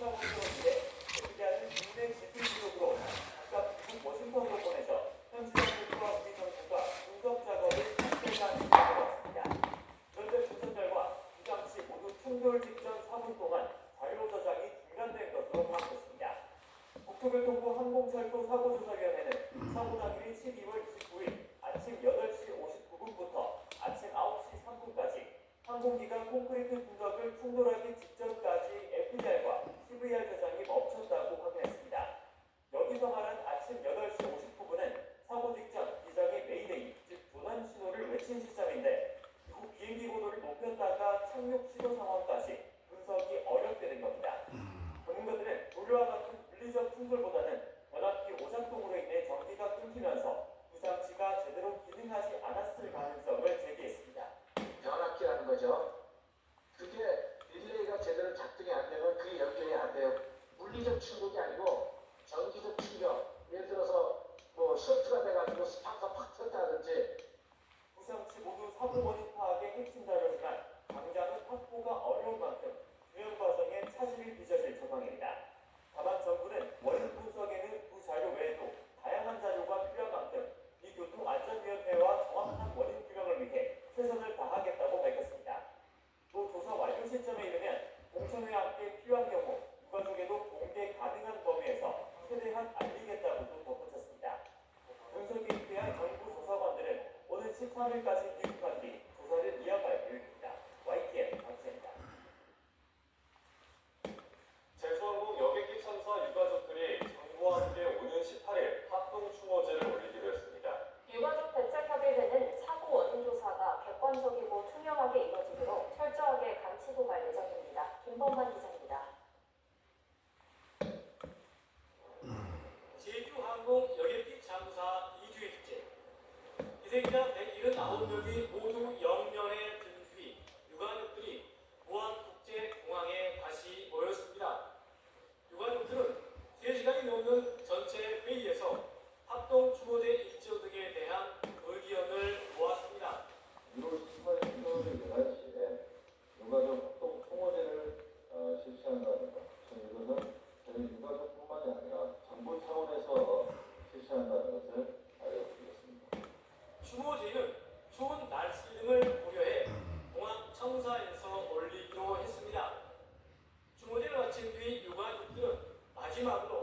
국내 지필 기록으로 각각 미국 워싱턴으로 보내서 현지 정부와 우리 정부가 분석 작업을 확대한 결과였습니다. 그런데 분석 결과 두 장치 모두 충돌 직전 4분 동안 자료 저장이 중단된 것으로 파악됐습니다. 국토교통부 항공철도 사고조사위원회는 사고 당일인 12월 29일 아침 8시 59분부터 아침 9시 3분까지 항공기가 콘크리트 분석을 충돌하기 직전까지 FDR과 CVR 저장이 멈췄다고 확인했습니다. 여기서 말한 아침 8시 59분은 사고 직전 기장의 메이데이, 즉 도난 신호를 외친 시점인데 이후 비행기 고도를 착륙 시도 상황까지 분석이 어렵게 겁니다. 전문가들은 조류와 같은 물리적 충돌보다는 변압기 오작동으로 인해 전기가 끊기면서 두 장치가 제대로 기능하지 않았을 가능성 18일까지 유입한 뒤 조사를 이어갈 계획입니다. YTN 박세입니다. 제주항공 여객기 참사 유가족들이 정부와 함께 오는 18일 합동 추모제를 올리기로 했습니다. 유가족 대책 협의회는 사고 원인 조사가 객관적이고 투명하게 이루어지도록 철저하게 감치고 갈 예정입니다. 김범만 기자입니다. 제주항공 여객기 참사 2주일째 희생자 Hallelujah. Sí,